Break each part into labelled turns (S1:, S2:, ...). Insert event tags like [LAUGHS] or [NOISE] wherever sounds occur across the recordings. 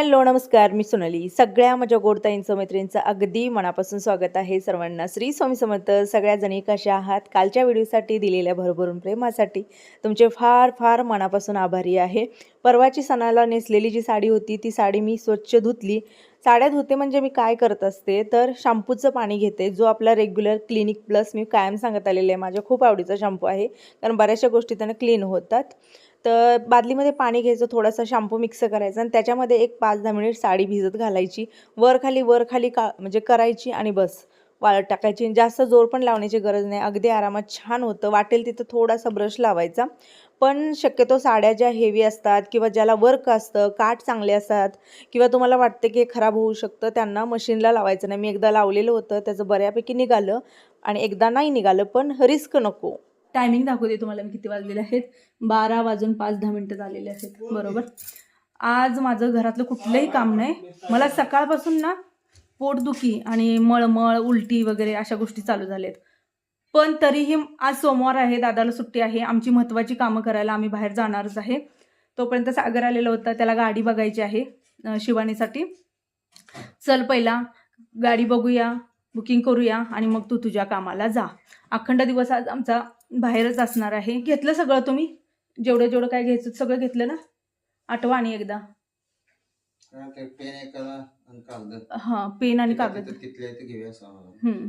S1: Hello नमस्कार. मी सोनाली. सगळ्या माझ्या गोडताईंचं मैत्रिणींचं अगदी मनापासून स्वागत आहे सर्वांना. श्री स्वामी समर्थ सगळ्या जणी कशा आहात? कालच्या व्हिडिओसाठी दिलेल्या भरभरून प्रेमासाठी तुमचे फार फार मनापासून आभारी आहे. परवाची सणाला नेसलेली जी साडी होती ती साडी मी स्वच्छ धुतली. साड्या धुते म्हणजे मी काय करत असते? तर शॅम्पूचं पाणी घेते जो आपला रेग्युलर क्लिनिक प्लस मी कायम सांगत आलेले आहे. माझ्या खूप आवडीचा शॅम्पू आहे कारण बऱ्याचशा गोष्टी त्यानं क्लीन होतात. तर बादलीमध्ये पाणी घ्यायचं थोडासा शॅम्पू मिक्स करायचा आणि त्याच्यामध्ये एक पाच दहा मिनिट साडी भिजत घालायची. वर खाली वर खाली का म्हणजे करायची आणि बस. वाळत टाकायची जास्त जोर पण लावण्याची गरज नाही. अगदी आरामात छान होतं. वाटेल तिथं थोडासा ब्रश लावायचा. पण शक्यतो साड्या ज्या हेवी असतात किंवा ज्याला वर्क असतं काठ चांगले असतात किंवा तुम्हाला वाटतं की हे खराब होऊ शकतं त्यांना मशीनला लावायचं नाही. मी एकदा लावलेलं होतं त्याचं बऱ्यापैकी निघालं आणि एकदा नाही निघालं पण रिस्क नको. टायमिंग दाखवते तुम्हाला मी किती वाजलेले आहेत. बारा वाजून पाच दहा मिनटं झालेले आहेत. बरोबर? आज माझं घरातलं कुठलंही काम नाही. मला सकाळपासून ना पोटदुखी आणि मळमळ उलटी वगैरे अशा गोष्टी चालू झाल्यात पण तरीही आज सोमवार आहे दादाला सुट्टी आहे. आमची महत्त्वाची कामं करायला आम्ही बाहेर जाणारच आहे. तोपर्यंत सागर आलेला होता. त्याला गाडी बघायची आहे शिवानीसाठी. चल पहिला गाडी बघूया. बुकिंग करूया आणि मग तू तुझ्या कामाला जा. अखंड दिवस आज आमचा बाहेरच असणार आहे. घेतलं सगळं तुम्ही? जेवढं जेवढं काय घ्यायचं सगळं घेतलं ना? आठवा आणि एकदा.
S2: हा, पेन आणि कागद.
S1: हां. हम्म.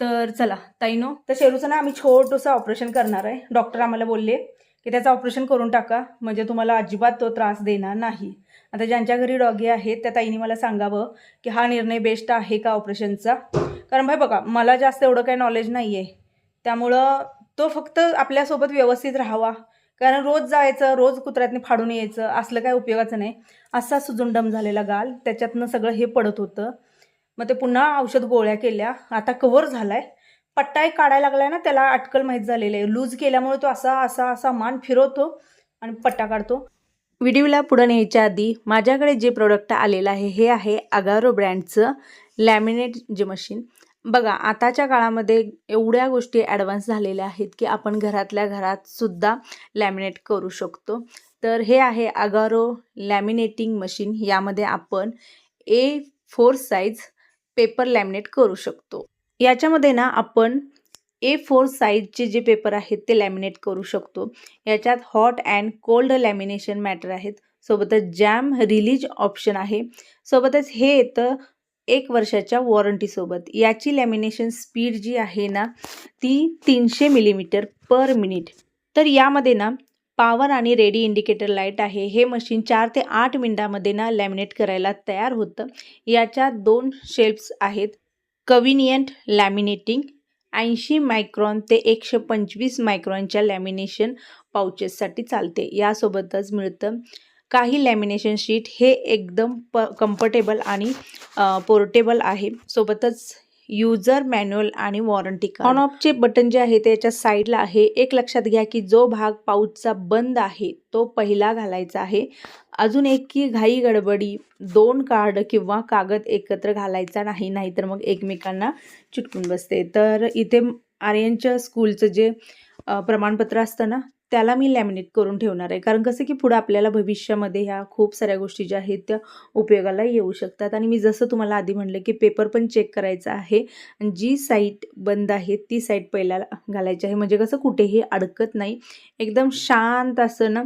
S1: तर चला ताईनो तर शेरूचं ना आम्ही छोटंसं ऑपरेशन करणार आहे. डॉक्टर आम्हाला बोलले की त्याचं ऑपरेशन करून टाका. म्हणजे तुम्हाला अजिबात तो त्रास देणार नाही. आता ज्यांच्या घरी डॉगी आहेत त्या ताईने मला सांगावं की हा निर्णय बेस्ट आहे का ऑपरेशनचा? कारण भाई बघा मला जास्त एवढं काही नॉलेज नाही आहे त्यामुळं तो फक्त आपल्यासोबत व्यवस्थित राहावा. कारण रोज जायचं रोज कुत्र्यातनी फाडून यायचं असलं काय उपयोगाचं नाही. असा सुजुंडम झालेला गाल त्याच्यातनं सगळं हे पडत होतं. मग ते पुन्हा औषध गोळ्या केल्या. आता कव्हर झाला आहे पट्टा एक काढायला लागलाय ना त्याला अटकल माहीत झालेलं आहे. लूज केल्यामुळे तो असा असा असा मान फिरवतो आणि पट्टा काढतो. व्हिडिओला पुढं न्यायच्या आधी माझ्याकडे जे प्रोडक्ट आलेलं आहे हे आहे अगारो ब्रँडचं लॅमिनेट जे मशीन बघा आताच्या काळामध्ये एवढ्या गोष्टी ॲडव्हान्स झालेल्या आहेत की आपण घरातल्या घरात सुद्धा लॅमिनेट करू शकतो. तर हे आहे अगारो लॅमिनेटिंग मशीन यामध्ये आपण A four size paper laminate करू शकतो. याच्यामध्ये ना आपण ए फोर साईजचे जे पेपर आहेत ते लॅमिनेट करू शकतो. याच्यात hot and cold lamination matter आहेत. सोबतच जॅम रिलीज ऑप्शन आहे. सोबतच हे येतं एक वर्षाच्या वॉरंटीसोबत याची लॅमिनेशन स्पीड जी आहे ना ती तीनशे मिलीमीटर पर मिनिट तर यामध्ये ना पावर आणि रेडी इंडिकेटर लाइट आहे. हे मशीन चार ते आठ मिनटामध्ये ना लॅमिनेट करायला तयार होतं. याच्यात दोन शेल्फ्स आहेत. कविनियंट लॅमिनेटिंग ऐंशी मायक्रॉन ते एकशे पंचवीस मायक्रॉनच्या लॅमिनेशन पाउचेससाठी चालते. यासोबतच मिळतं काही लॅमिनेशन शीट. हे एकदम प कम्फर्टेबल आणि पोर्टेबल आहे. सोबतच युजर मॅन्युअल आणि वॉरंटी ऑन ऑफचे बटन जे आहे त्याच्या साईडला आहे. एक लक्षात घ्या की जो भाग पाऊचचा बंद आहे तो पहिला घालायचा आहे. अजून एक की घाई गडबडी दोन कार्ड किंवा कागद एकत्र घालायचा नाही नाहीतर मग एकमेकांना चिटकून बसते. तर इथे आर्यनच्या स्कूलचं जे प्रमाणपत्र असतं ना त्याला मी लॅमिनेट करून ठेवणार आहे. कारण कसं की पुढं आपल्याला भविष्यामध्ये ह्या खूप साऱ्या गोष्टी ज्या आहेत त्या उपयोगाला येऊ शकतात. आणि मी जसं तुम्हाला आधी म्हणलं की पेपर पण चेक करायचा आहे. आणि जी साईट बंद आहे ती साईट पहिला घालायची आहे. म्हणजे कसं कुठेही अडकत नाही. एकदम शांत असं ना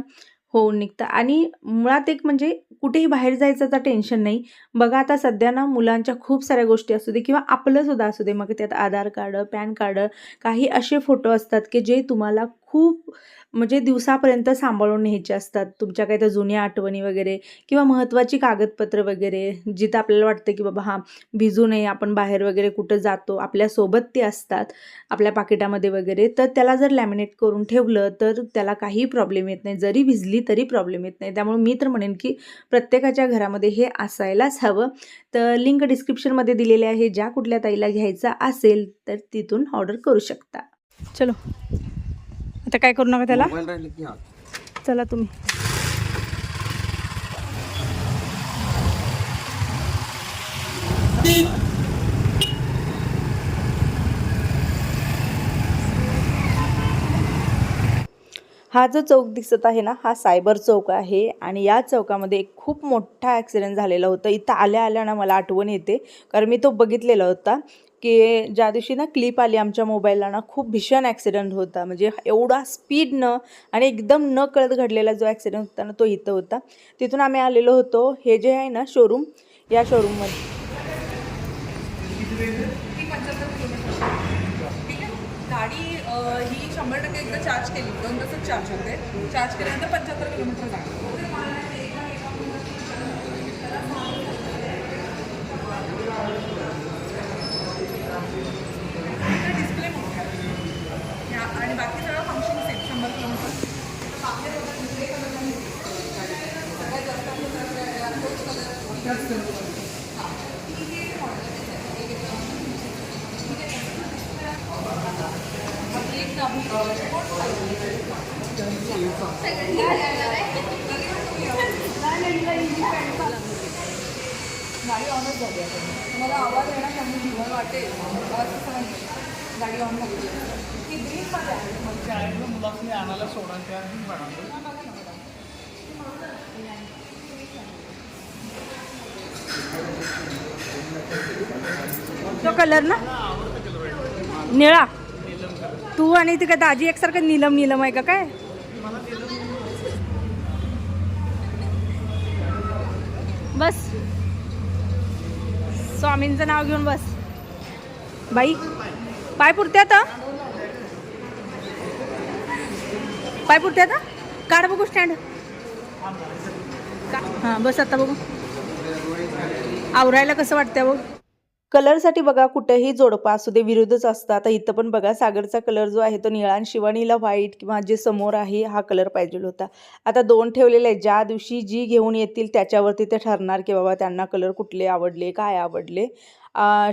S1: होऊन निघतं. आणि मुळात एक म्हणजे कुठेही बाहेर जायचं तर टेन्शन नाही. बघा आता सध्या ना मुलांच्या खूप साऱ्या गोष्टी असू दे किंवा आपलं सुद्धा असू दे. मग त्यात आधार कार्ड पॅन कार्ड काही असे फोटो असतात की जे तुम्हाला खूप म्हणजे दिवसापर्यंत सांभाळून न्यायचे असतात. तुमच्या काही त्या जुन्या आठवणी वगैरे किंवा महत्त्वाची कागदपत्र वगैरे जिथं आपल्याला वाटतं की बाबा हां भिजू नये आपण बाहेर वगैरे कुठं जातो आपल्यासोबत ते असतात आपल्या पाकिटामध्ये वगैरे तर त्याला जर लॅमिनेट करून ठेवलं तर त्याला काही प्रॉब्लेम येत नाही. जरी भिजली तरी प्रॉब्लेम येत नाही. त्यामुळे मी तर म्हणेन की प्रत्येकाच्या घरामध्ये हे असायलाच हवं. तर लिंक डिस्क्रिप्शनमध्ये दिलेले आहे ज्या कुठल्या ताईला घ्यायचा असेल तर तिथून ऑर्डर करू शकता. चलो. आता काय करू नका त्याला?
S2: हा.
S1: चला तुम्ही. हा जो चौक दिसत आहे ना हा सायबर चौक आहे आणि या चौकामध्ये एक खूप मोठा ॲक्सिडेंट झालेला होता. इथं आल्या आल्या ना मला आठवण येते. कारण मी तो बघितलेला होता. की ज्या दिवशी ना क्लिप आली आमच्या मोबाईलला ना खूप भीषण ॲक्सिडेंट होता. म्हणजे एवढा स्पीडनं आणि एकदम न कळत घडलेला जो ॲक्सिडेंट होता ना तो इथं होता. तिथून आम्ही आलेलो होतो. हे जे आहे ना शोरूम या शोरूममध्ये
S3: गाडी ही शंभर टक्के एकदा चार्ज केली. दोन तासच चार्ज होते. चार्ज केल्यानंतर पंच्याहत्तर किलोमीटर जाणार डिस्प्ले मोठा आणि बाकी सगळं फंक्शन सेम शंभर किलोमीटर बाहेर display color नाही. सगळ्यात जास्त तोच हां. एकदम एक दाबून गाडी ऑनच झाली आता. तुम्हाला आवाज येणार त्यामुळे जीवन वाटेल. आवाज कसा नाही. गाडी ऑन झाली. ती ग्रीनमध्ये आहे. मग
S4: शाळेतलं मुलांनी आणायला सोडा. त्या
S1: तो कलर ना? निळा. तू आणि ती काय दाजी एकसारखं नीलम नीलम आहे का काय बस स्वामींचं नाव घेऊन बस. बाई पाय पुरते आता. पाय पुरते आता. काढ बघू स्टँड हां बस आता बघू. आवरायला कसं वाटतं बघ. कलरसाठी बघा कुठेही जोडपा असू दे विरुद्धच असतं आता इथं पण बघा सागरचा कलर जो आहे तो निळा आणि शिवानीला व्हाईट किंवा जे समोर आहे हा कलर पाहिजे होता. आता दोन ठेवलेले आहेत. ज्या दिवशी जी घेऊन येतील त्याच्यावरती ते ठरणार की बाबा त्यांना कलर कुठले आवडले काय आवडले.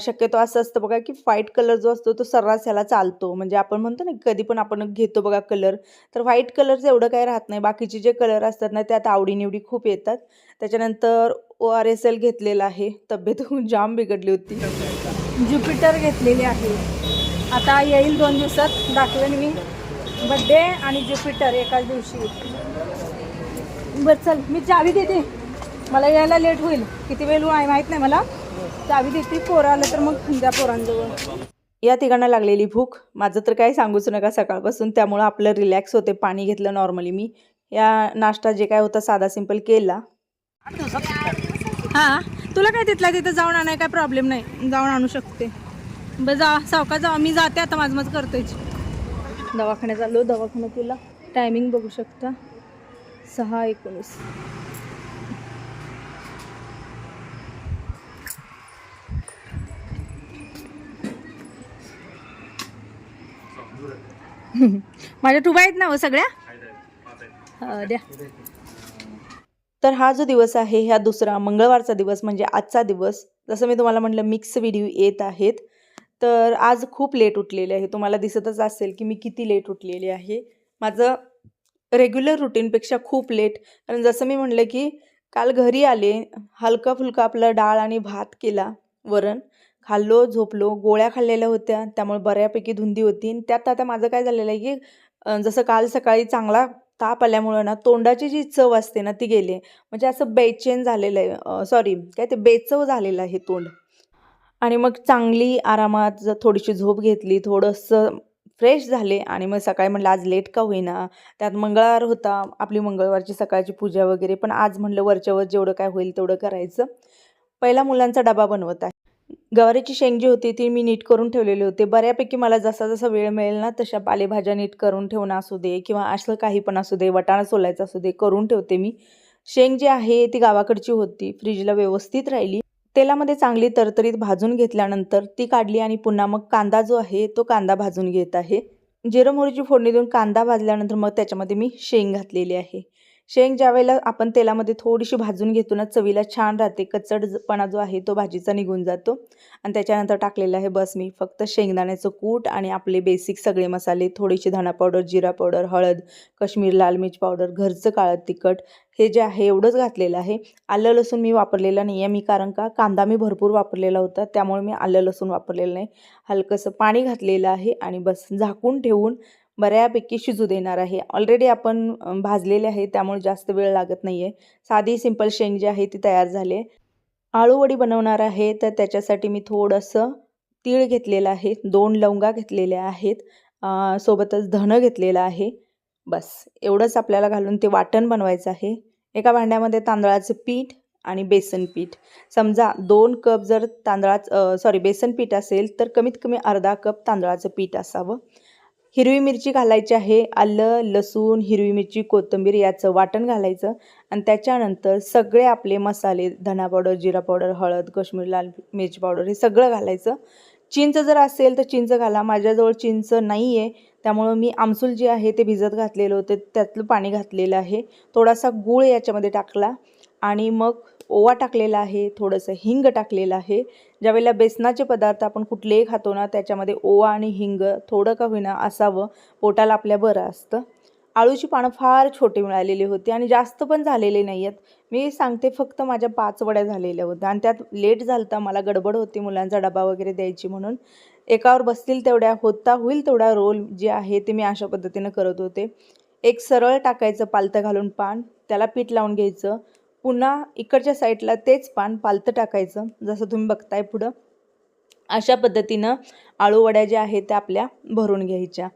S1: शक्यतो असं असतं बघा की व्हाईट कलर जो असतो तो सर्रास ह्याला चालतो. म्हणजे आपण म्हणतो ना कधी पण आपण घेतो बघा कलर तर व्हाईट कलरचं एवढं काही राहत नाही. बाकीचे जे कलर असतात ना त्यात आवडीनिवडी खूप येतात. त्याच्यानंतर ओ आर एस एल घेतलेला आहे. तब्येत जाम बिघडली होती. ज्युपिटर घेतलेली आहे. आता येईल दोन दिवसात. दाखवेन मी. बड्डे आणि ज्युपिटर एकाच दिवशी. बरं चल. मी चावी देते. मला यायला लेट होईल. किती वेळ आहे माहीत नाही मला. चावी देते. पोरं आलं तर मग द्या पोरांजवळ. या तिघांना लागलेली भूक. माझं तर काही सांगूच नका सकाळपासून. त्यामुळं आपलं रिलॅक्स होते. पाणी घेतलं नॉर्मली मी. या नाश्ता जे काय होता साधा सिंपल केला. हां? तुला काय तिथला तिथं जाऊन आणाय काय प्रॉब्लेम नाही. जाऊन आणू शकते. बरं जा सावका जा. मी जाते आता माझं माझं करतोय. दवाखान्यात चाललो दवाखान्यात तुला टायमिंग बघू शकता. सहा एकोणीस. [LAUGHS] माझ्या टुबा आहेत ना हो सगळ्या? हा, द्या. तर हा जो दिवस आहे ह्या दुसरा मंगळवारचा दिवस म्हणजे आजचा दिवस. जसं मी तुम्हाला म्हटलं मिक्स व्हिडिओ येत आहेत. तर आज खूप लेट उठलेले आहे. तुम्हाला दिसतच असेल की मी किती लेट उठलेली आहे. माझं रेग्युलर रुटीनपेक्षा खूप लेट कारण जसं मी म्हटलं की काल घरी आले हलका फुलका आपलं डाळ आणि भात केला वरण. खाल्लो झोपलो गोळ्या खाल्लेल्या होत्या. त्यामुळे बऱ्यापैकी धुंदी होती. आणि त्यात आता माझं काय झालेलं आहे की जसं काल सकाळी चांगला ताप आल्यामुळं ना तोंडाची जी चव असते ना ती गेली. म्हणजे असं बेचैन झालेलं आहे. सॉरी काय ते बेचव झालेलं आहे तोंड. आणि मग चांगली आरामात जर थोडीशी झोप घेतली थोडंसं फ्रेश झाले आणि मग सकाळी म्हटलं आज लेट का होईना? त्यात मंगळवार होता आपली मंगळवारची सकाळची पूजा वगैरे पण आज म्हणलं वरच्यावर जेवढं काय होईल तेवढं करायचं. पहिला मुलांचा डबा बनवत आहे. गवारीची शेंग जी होती ती मी नीट करून ठेवलेली होते. बऱ्यापैकी मला जसा जसा वेळ मिळेल ना तशा पालेभाज्या नीट करून ठेवणं असू दे किंवा असं काही पण असू दे वटाणा सोलायचं असू दे करून ठेवते मी. शेंग जी आहे ती गावाकडची होती फ्रीजला व्यवस्थित राहिली. तेलामध्ये चांगली तरतरीत भाजून घेतल्यानंतर ती काढली आणि पुन्हा मग कांदा जो आहे तो कांदा भाजून घेत आहे. जिरं मोहरीची फोडणी देऊन कांदा भाजल्यानंतर मग त्याच्यामध्ये मी शेंग घातलेली आहे. शेंग ज्या वेळेला आपण तेलामध्ये थोडीशी भाजून घेतो ना चवीला छान राहते. कचडपणा जो आहे तो भाजीचा निघून जातो. आणि त्याच्यानंतर टाकलेलं आहे बस मी फक्त शेंगदाण्याचं कूट आणि आपले बेसिक सगळे मसाले थोडीशी धणा पावडर जिरा पावडर हळद कश्मीर लाल मिर्च पावडर घरचं काळं तिखट हे जे आहे एवढंच घातलेलं आहे. आलं लसूण मी वापरलेलं नाही आहे मी कारण का? कांदा मी भरपूर वापरलेला होता त्यामुळे मी आलं लसूण वापरलेलं नाही. हलकंसं पाणी घातलेलं आहे आणि बस झाकून ठेवून बऱ्यापैकी शिजू देणार आहे. ऑलरेडी आपण भाजलेले आहे त्यामुळे जास्त वेळ लागत नाही आहे साधी सिंपल शेंग जी आहे ती तयार झाली आहे. आळूवडी बनवणार आहे तर त्याच्यासाठी मी थोडंसं तीळ घेतलेलं आहे. दोन लवंगा घेतलेल्या आहेत. सोबतच धणं घेतलेलं आहे. बस एवढंच आपल्याला घालून ते वाटण बनवायचं आहे. एका भांड्यामध्ये तांदळाचं पीठ आणि बेसन पीठ. समजा दोन कप जर तांदळाचं सॉरी बेसन पीठ असेल तर कमीत कमी अर्धा कप तांदळाचं पीठ असावं. हिरवी मिरची घालायची आहे आलं लसूण हिरवी मिरची कोथिंबीर याचं वाटण घालायचं आणि त्याच्यानंतर सगळे आपले मसाले धना पावडर जिरा पावडर हळद कश्मीर लाल मिरची पावडर हे सगळं घालायचं. चिंच जर असेल तर चिंच घाला. माझ्याजवळ चिंच नाही आहे त्यामुळं मी आमसूल जे आहे ते भिजत घातलेलं होते. त्यातलं पाणी घातलेलं आहे. थोडासा गूळ याच्यामध्ये टाकला आणि मग ओवा टाकलेला आहे थोडंसं हिंग टाकलेलं आहे. ज्यावेळेला बेसनाचे पदार्थ आपण कुठलेही खातो ना त्याच्यामध्ये ओवा आणि हिंग थोडं का होईना असावं पोटाला आपल्या बरं असतं. आळूची पानं फार छोटे मिळालेली होती आणि जास्त पण झालेले नाही आहेत मी सांगते फक्त माझ्या पाच वड्या झालेल्या होत्या आणि त्यात लेट झालं मला गडबड होती मुलांचा डबा वगैरे द्यायची म्हणून. एकावर बसतील तेवढ्या होता होईल तेवढा रोल जे आहे ते मी अशा पद्धतीनं करत होते. एक सरळ टाकायचं पालतं घालून पान त्याला पीठ लावून घ्यायचं. पुन्हा इकडच्या साईडला तेच पान पालतं टाकायचं जसं तुम्ही बघताय पुढं. अशा पद्धतीनं आळूवड्या ज्या आहेत त्या आपल्या भरून घ्यायच्या.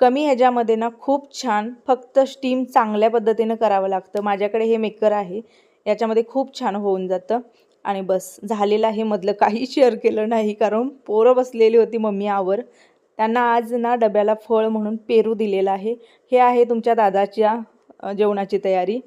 S1: कमी ह्याच्यामध्ये ना खूप छान फक्त स्टीम चांगल्या पद्धतीनं करावं लागतं. माझ्याकडे हे मेकर आहे याच्यामध्ये खूप छान होऊन जातं. आणि बस झालेलं आहे. मधलं काही शेअर केलं नाही कारण पोरं बसलेली होती मम्मी आवर. त्यांना आज ना डब्याला फळ म्हणून पेरू दिलेलं आहे. हे आहे तुमच्या दादाच्या जेवणाची तयारी.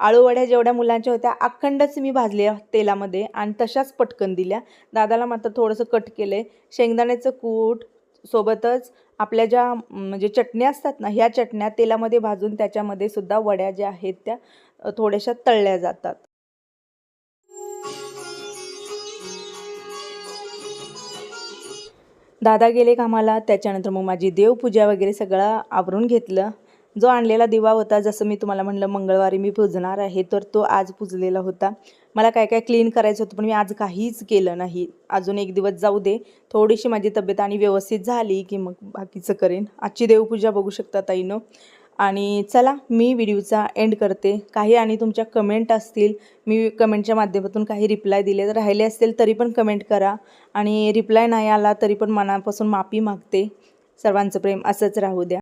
S1: आळूवड्या जेवढ्या मुलांच्या होत्या अखंडच मी भाजल्या तेलामध्ये आणि तशाच पटकन दिल्या. दादाला मात्र थोडंसं कट केलं आहे शेंगदाण्याचं कूट सोबतच आपल्या ज्या म्हणजे चटण्या असतात ना ह्या चटण्या तेलामध्ये भाजून त्याच्यामध्ये सुद्धा वड्या ज्या आहेत त्या थोड्याशा तळल्या जातात. दादा गेले कामाला त्याच्यानंतर मग माझी देवपूजा वगैरे सगळं आवरून घेतलं. जो आणलेला दिवा होता जसं मी तुम्हाला म्हणलं मंगळवारी मी पुजणार आहे तर तो आज पुजलेला होता. मला काय काय क्लीन करायचं होतं पण मी आज काहीच केलं नाही. अजून एक दिवस जाऊ दे. थोडीशी माझी तब्येत आणि व्यवस्थित झाली की मग बाकीचं करेन. आजची देवपूजा बघू शकता ताईनं. आणि चला मी व्हिडिओचा एंड करते. काही आणि तुमच्या कमेंट असतील मी कमेंटच्या माध्यमातून काही रिप्लाय दिले तर राहिले असतील तरी पण कमेंट करा. आणि रिप्लाय नाही आला तरी पण मनापासून माफी मागते. सर्वांचं प्रेम असंच राहू द्या.